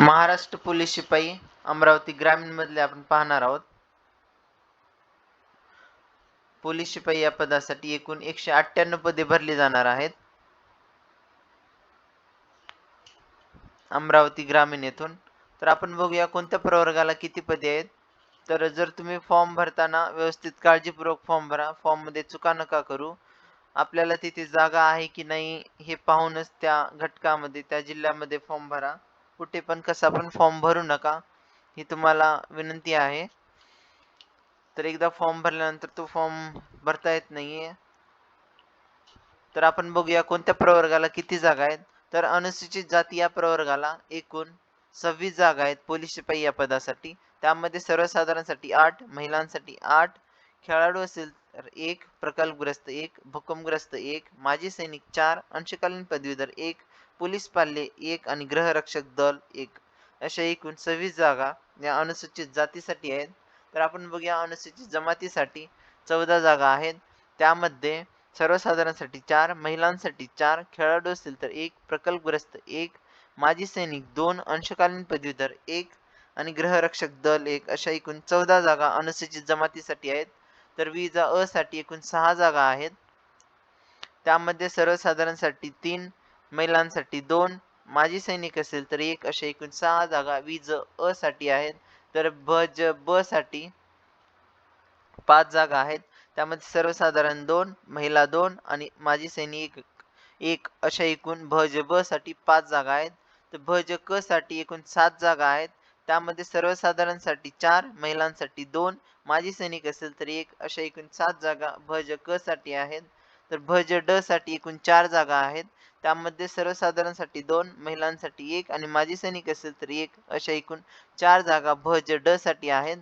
Maharashtra police शिपाई अमरावती ग्रामीण मधले आपण पाहणार आहोत. पोलीस शिपाई या पदासाठी एकूण एकशे अठ्ठ्याण्णव पदे भरली जाणार आहेत. अमरावती ग्रामीण येथून. तर आपण बघूया कोणत्या प्रवर्गाला किती पदे आहेत. तर जर तुम्ही फॉर्म भरताना व्यवस्थित काळजीपूर्वक फॉर्म भरा. फॉर्ममध्ये चुका नका करू. आपल्याला तिथे जागा आहे की नाही हे पाहूनच त्या घटकामध्ये त्या जिल्ह्यामध्ये फॉर्म भरा. कुठे पण कसा पण फॉर्म भरू नका ही तुम्हाला विनंती आहे. तर एकदा फॉर्म भरल्यानंतर तो फॉर्म भरता येत नाहीये. तर आपण बघूया कोणत्या प्रवर्गाला किती जागा आहेत. तर अनुसूचित जाती या प्रवर्गाला एकूण सव्वीस जागा आहेत पोलीस शिपाई या पदासाठी. त्यामध्ये सर्वसाधारणसाठी आठ महिलांसाठी आठ खेळाडू असेल तर एक प्रकल्पग्रस्त एक भूकंपग्रस्त एक माजी सैनिक चार अंशकालीन पदवीधर एक पोलीस पाल्ले एक आणि गृहरक्षक दल एक. अशा एकूण सव्वीस जागा या अनुसूचित जातीसाठी आहेत. तर आपण बघूया अनुसूचित जमातीसाठी चौदा जागा आहेत. त्यामध्ये सर्वसाधारणसाठी चार महिलांसाठी चार खेळाडू असतील तर एक प्रकल्पग्रस्त एक माजी सैनिक दोन अंशकालीन पदवीधर एक आणि गृहरक्षक दल एक. अशा एकूण चौदा जागा अनुसूचित जमातीसाठी आहेत. तर विजा अ साठी एकूण सहा जागा आहेत. त्यामध्ये सर्वसाधारणसाठी तीन महिलांसाठी दोन माजी सैनिक असेल तर एक अशा एकूण सहा जागा वीज अ साठी आहेत. तर भज ज ब साठी पाच जागा आहेत. त्यामध्ये सर्वसाधारण दोन महिला दोन आणि माजी सैनिक एक अशा एकूण भ ज ब साठी पाच जागा आहेत. तर भ ज क साठी एकूण सात जागा आहेत. त्यामध्ये सर्वसाधारणसाठी चार महिलांसाठी दोन माजी सैनिक असेल तर एक अशा एकूण सात जागा भ ज क साठी आहेत. तर भ ज ड साठी एकूण चार जागा आहेत. त्यामध्ये सर्वसाधारणसाठी दोन महिलांसाठी एक आणि माजी सैनिक असेल तर एक अशा एकूण चार जागा भ ज ड साठी आहेत.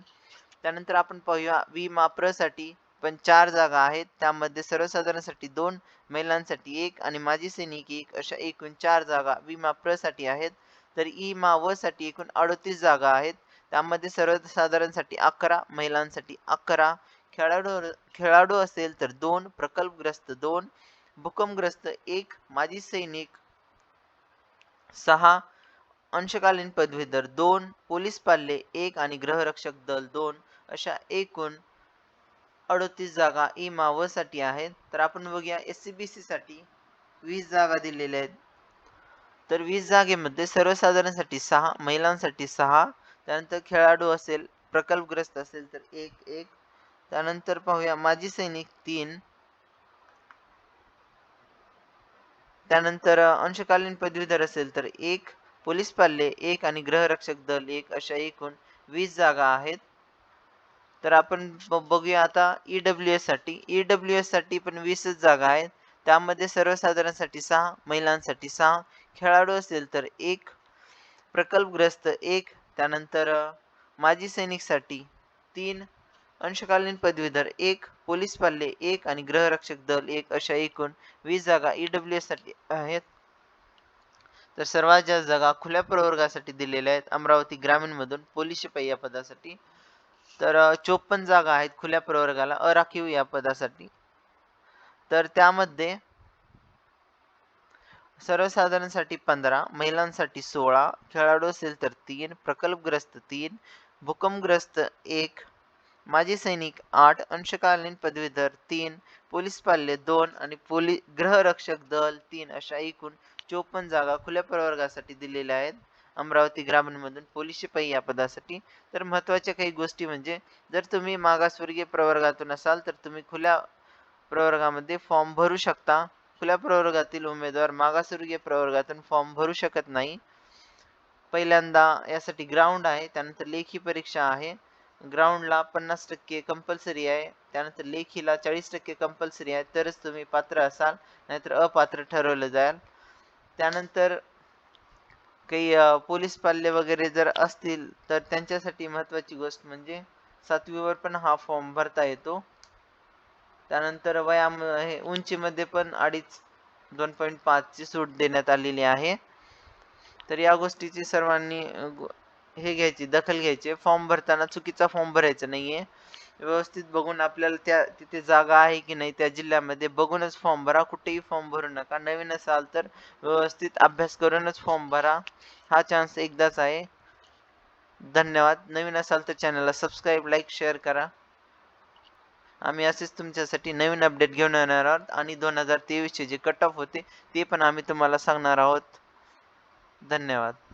त्यानंतर आपण पाहूया वि. माप्रसाठी पण चार जागा आहेत. त्यामध्ये सर्वसाधारणसाठी दोन महिलांसाठी एक आणि माजी सैनिक एक अशा एकूण चार जागा विमा प्र. साठी आहेत. तर ई मा. व साठी एकूण अडतीस जागा आहेत. त्यामध्ये सर्वसाधारणसाठी अकरा महिलांसाठी अकरा खेळाडू खेळाडू असेल तर दोन प्रकल्पग्रस्त दोन भूकंपग्रस्त एक माजी सैनिक सहा अंशकालीन पदवीधर दोन पोलीस पाल्ले एक आणि गृहरक्षक दल दोन अशा एकूण अडतीस जागा ई व साठी आहेत. तर आपण बघूया एस सी बी सी साठी वीस जागा दिलेल्या आहेत. तर वीस जागेमध्ये सर्वसाधारणसाठी सहा महिलांसाठी सहा त्यानंतर खेळाडू असेल प्रकल्पग्रस्त असेल तर एक एक त्यानंतर पाहूया. माजी सैनिक तीन. त्यानंतर अंशकालीन पदवीधर असेल तर एक. पोलीस पाल्ले एक आणि गृहरक्षक दल एक अशा एकूण वीस जागा आहेत. तर आपण बघूया आता ईडब्ल्यू एससाठी. ईडब्ल्यू एससाठी पण वीसच जागा आहेत. त्यामध्ये सर्वसाधारणसाठी सहा महिलांसाठी सहा. खेळाडू असेल तर एक. प्रकल्पग्रस्त एक. त्यानंतर माजी सैनिकसाठी तीन. अंशकालीन पदवीधर एक पोलीस पाल्ले एक आणि ग्रहरक्षक दल एक अशा एकूण वीस जागा ईडब्ल्यू एससाठी आहेत. तर सर्वात जास्त जागा खुल्या प्रवर्गासाठी दिलेल्या आहेत. अमरावती ग्रामीण मधून पोलीस शिपाई या पदासाठी. तर चोपन्न जागा आहेत खुल्या प्रवर्गाला अराखीव या पदासाठी. तर त्यामध्ये सर्वसाधारणसाठी पंधरा महिलांसाठी सोळा खेळाडू असेल तर तीन प्रकल्पग्रस्त तीन भूकंपग्रस्त एक माजी सैनिक आठ अंशकालीन पदवीधर तीन पोलीस पाल्य दोन आणि पोलीस गृहरक्षक दल तीन अशा एकूण चोपन्न जागा खुल्या प्रवर्गासाठी दिलेल्या आहेत. अमरावती ग्रामीणमधून पोलीस शिपाई या पदासाठी. तर महत्त्वाच्या काही गोष्टी म्हणजे जर तुम्ही मागासवर्गीय प्रवर्गातून असाल तर तुम्ही खुल्या प्रवर्गामध्ये फॉर्म भरू शकता. खुल्या प्रवर्गातील उमेदवार मागासवर्गीय प्रवर्गातून फॉर्म भरू शकत नाही. पहिल्यांदा यासाठी ग्राउंड आहे त्यानंतर लेखी परीक्षा आहे. ग्राउंडला पन्नास टक्के कंपल्सरी आहे. त्यानंतर लेखीला चाळीस टक्के कंपल्सरी आहे. तरच तुम्ही पात्र असाल नाहीतर अपात्र ठरवलं जाईल. त्यानंतर काही पोलीस पाल्य वगैरे जर असतील तर त्यांच्यासाठी महत्वाची गोष्ट म्हणजे सातवीवर पण हा फॉर्म भरता येतो. त्यानंतर वयाम हे उंचीमध्ये पण अडीच दोन पॉईंट पाचची सूट देण्यात आलेली आहे. तर या गोष्टीची सर्वांनी हे घ्यायची दखल घ्यायची. फॉर्म भरताना चुकीचा फॉर्म भरायचा नाहीये. व्यवस्थित बघून आपल्याला त्या तिथे जागा आहे की नाही त्या जिल्ह्यामध्ये बघूनच फॉर्म भरा. कुठेही फॉर्म भरू नका. नवीन असाल तर व्यवस्थित अभ्यास करूनच फॉर्म भरा. हा चान्स एकदाच आहे. धन्यवाद. नवीन असाल तर चॅनलला सबस्क्राईब लाईक शेअर करा. आम्ही असेच तुमच्यासाठी नवीन अपडेट घेऊन येणार आहोत. आणि दोन हजार तेवीसचे जे कट ऑफ होते ते पण आम्ही तुम्हाला सांगणार आहोत. धन्यवाद.